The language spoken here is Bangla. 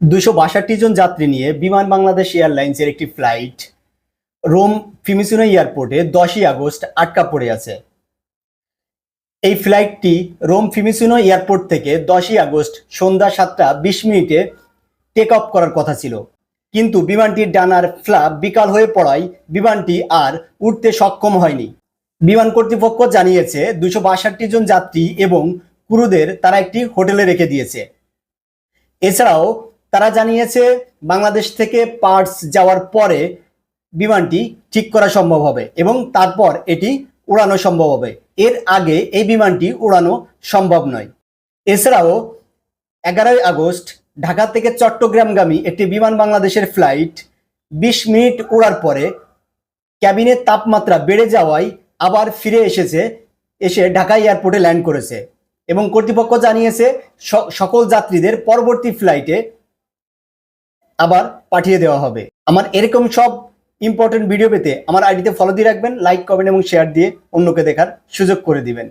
দুশো বাষট্টি জন যাত্রী নিয়ে বিমান বাংলাদেশ এয়ারলাইন্সের একটি ফ্লাইট রোম ফিমিসিনো এয়ারপোর্টে দশই আগস্ট আটকা পড়ে আছে। এই ফ্লাইটটি রোম ফিমিসিনো এয়ারপোর্ট থেকে দশই আগস্ট সন্ধ্যা সাতটা বিশ মিনিটে টেক অফ করার কথা ছিল। কিন্তু বিমানটির ডানার ফ্ল্যাপ বিকাল হয়ে পড়ায় বিমানটি আর উঠতে সক্ষম হয়নি। বিমান কর্তৃপক্ষ জানিয়েছে দুশো বাষট্টি জন যাত্রী এবং ক্রুদের তারা একটি হোটেলে রেখে দিয়েছে। এছাড়াও তারা জানিয়েছে বাংলাদেশ থেকে পার্টস যাওয়ার পরে বিমানটি ঠিক করা সম্ভব হবে এবং তারপর এটি উড়ানো সম্ভব হবে। এর আগে এই বিমানটি উড়ানো সম্ভব নয়। এছাড়াও এগারোই আগস্ট ঢাকা থেকে চট্টগ্রামগামী একটি বিমান বাংলাদেশের ফ্লাইট বিশ মিনিট উড়ার পরে ক্যাবিনের তাপমাত্রা বেড়ে যাওয়ায় আবার ফিরে এসেছে, এসে ঢাকা এয়ারপোর্টে ল্যান্ড করেছে এবং কর্তৃপক্ষ জানিয়েছে সকল যাত্রীদের পরবর্তী ফ্লাইটে আবার পাঠিয়ে দেওয়া হবে। আমার এরকম সব ইম্পর্টেন্ট ভিডিও পেতে আমার আইডিতে ফলো দিয়ে রাখবেন লাইক কমেন্ট এবং শেয়ার দিয়ে অন্যকে দেখার সুযোগ করে দিবেন।